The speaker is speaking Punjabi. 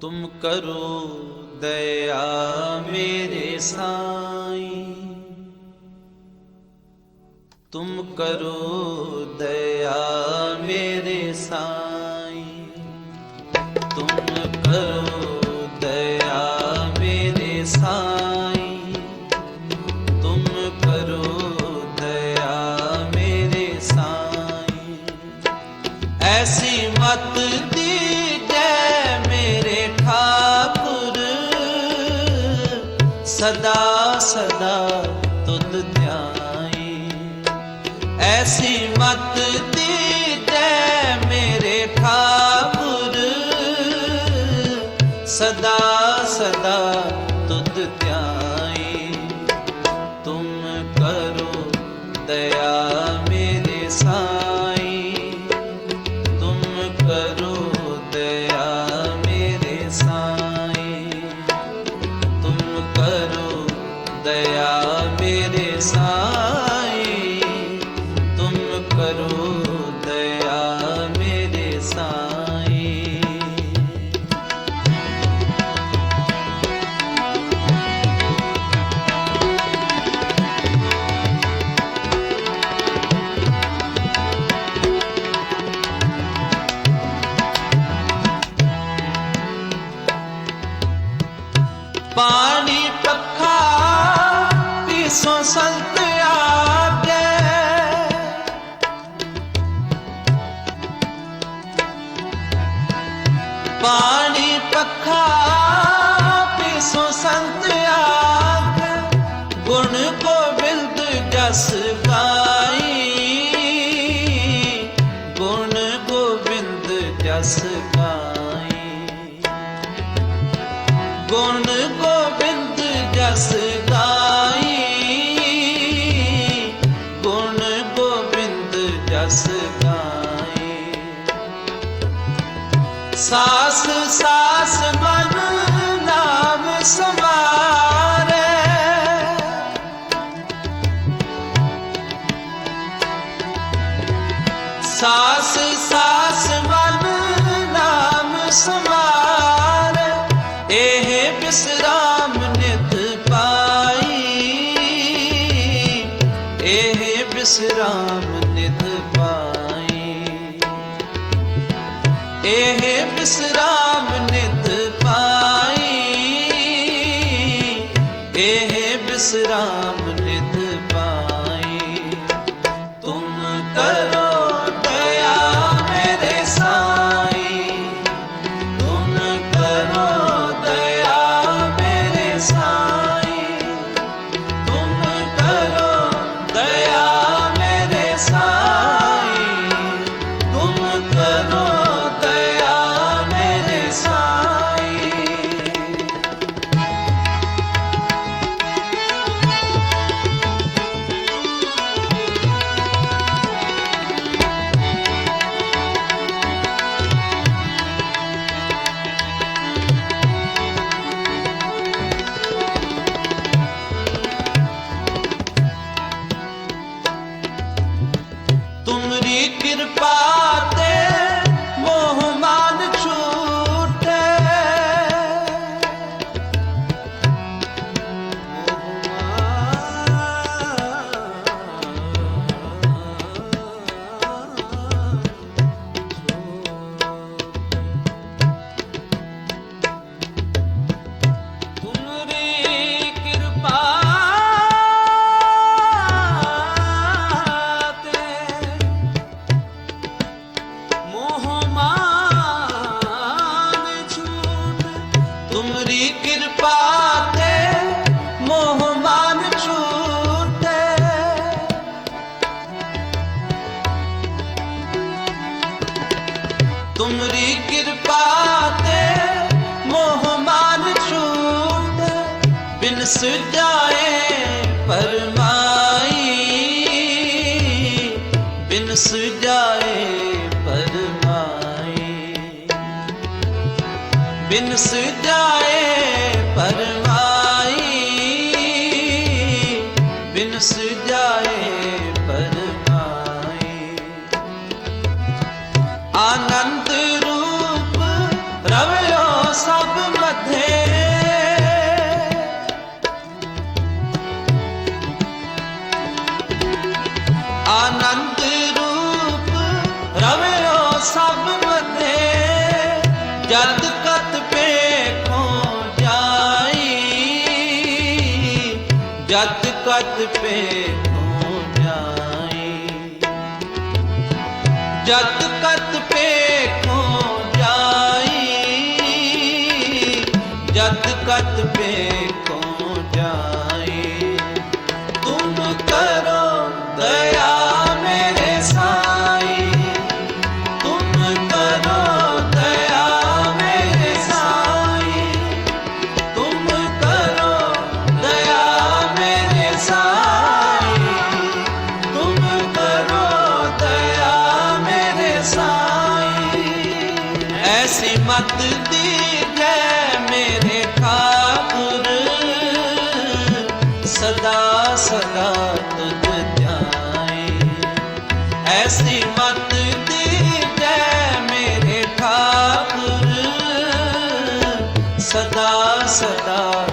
ਤੁਮ ਕਰੋ ਦਇਆ ਮੇਰੇ ਸਾਈਂ ਤੁਮ ਕਰੋ ਦਇਆ ਮੇਰੇ ਸਾਈਂ ਸਦਾ ਤੁਧ ਧਿਆਈ। ਐਸੀ ਮਤ ਦੀ ਦੇ ਮੇਰੇ ਠਾਵ 감사합니다. ਪਾਣੀ ਪੱਖਾ ਪੀਸੋ ਸੰਤ ਆਗੇ ਗੁਣ ਗੋਬਿੰਦ ਜਸ ਗਾਈ। ਗੁਣ ਗੋਬਿੰਦ ਜਸ ਗਾਈ। ਗੁਣ ਗੋ ਸਾਸ ਸਾਸ ਮਨ ਨਾਮ ਸਮਾਰੇ ਸਾਸ ਸਾਸ ਮਨ ਨਾਮ ਸਮਾਰ ਇਹ ਬਿਸਰਾਮ ਨਿਤ ਪਾਈ। ਇਹ ਬਿਸਰਾਮ ਨਿਤ ਪਾਈ। ਇਹ ਬਿਸਰਾਮ ਨਿਤ ਪਾਈ ਇਹ ਬਿਸਰਾਮ ਨਿਤ ਤੁਮਰੀ ਤੁਮਰੀ ਕਿਰਪਾ ਤੇ ਮੋਹ ਮਾਨ ਛੂਟੇ। ਤੁਮਰੀ ਕਿਰਪਾ ਤੇ ਮੋਹ ਮਾਨ ਛੂਟੇ। ਬਿਨ ਸੁਜਾਏ ਪਰਮਾਈ, ਬਿਨ ਸੁਜਾਏ ਬਿਨ ਸੁਜਾਏ ਪਰਮਾਈ ਬਿਨ ਸੁਜਾਏ ਜਦ ਕਤ ਪੇਖੋ ਜਾਈ ਜਦ ਕਤ ਪੇਖੋ ਜਾਈ ਜਦ ਕਤ ਮਤ ਦੀਜੈ ਮੇਰੇ ਖਾਤਰ ਸਦਾ ਸਦਾ ਤੁਧ ਜਾਏ ਐਸੀ ਮਤ ਦੀਜੈ ਮੇਰੇ ਖਾਤਰ ਸਦਾ ਸਦਾ